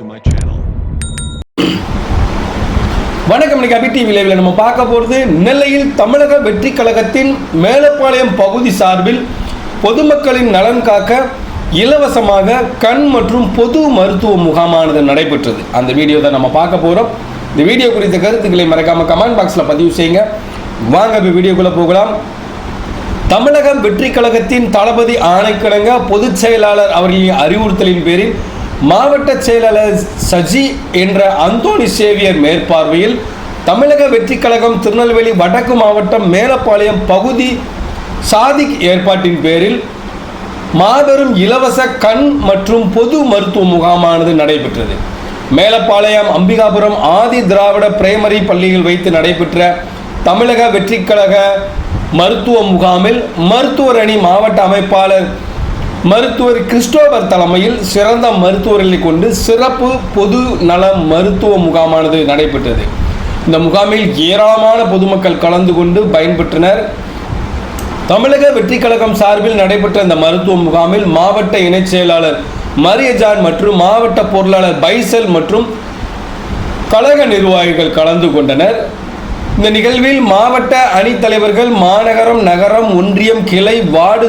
to my channel. வணக்கம் நிகாபி டிவியில் நம்ம பார்க்க போகிறது நெல்லையில் தமிழக வெற்றி கழகத்தின் மேலப்பாளையம் பகுதி சார்பில் பொதுமக்களின் நலன் காக்க இலவசமாக கண் மற்றும் பொது மருத்துவ முகாமானது நடைபெற்றது. அந்த வீடியோ தான் நம்ம பார்க்க போகிறோம் இந்த வீடியோ குறித்த கருத்துக்களை மறக்காமல் கமெண்ட் பாக்ஸில் பதிவு செய்யுங்க. வாங்க இப்போ வீடியோக்குள்ளே போகலாம். தமிழகம் வெற்றி கழகத்தின் தளபதி ஆணைக்கிழங்க பொதுச் செயலாளர் அவர்களின் அறிவுறுத்தலின் பேரில் மாவட்ட செயலாளர் சஜி என்ற அந்தோணி சேவியர் மேற்பார்வையில் தமிழக வெற்றி கழகம் திருநெல்வேலி வடக்கு மாவட்டம் மேலப்பாளையம் பகுதி சாதிக் ஏற்பாட்டின் பேரில் மாபெரும் இலவச கண் மற்றும் பொது மருத்துவ முகாமானது நடைபெற்றது. மேலப்பாளையம் அம்பிகாபுரம் ஆதி திராவிட பிரைமரி பள்ளியில் வைத்து நடைபெற்ற தமிழக வெற்றி கழக மருத்துவ முகாமில் மருத்துவர் அணி மாவட்ட அமைப்பாளர் மருத்துவர் கிறிஸ்டோபர் தலைமையில் சிறந்த மருத்துவர்களை கொண்டு சிறப்பு பொது நல மருத்துவ முகாமானது நடைபெற்றது. இந்த முகாமில் ஏராளமான பொதுமக்கள் கலந்து கொண்டு பயன்பெற்றனர். தமிழக வெற்றி கழகம் சார்பில் நடைபெற்ற இந்த மருத்துவ முகாமில் மாவட்ட இணைச் செயலாளர் மரியஜான் மற்றும் மாவட்ட பொருளாளர் பைசல் மற்றும் கழக நிர்வாகிகள் கலந்து கொண்டனர். இந்த நிகழ்வில் மாவட்ட அணித் தலைவர்கள் மாநகரம் நகரம் ஒன்றியம் கிளை வார்டு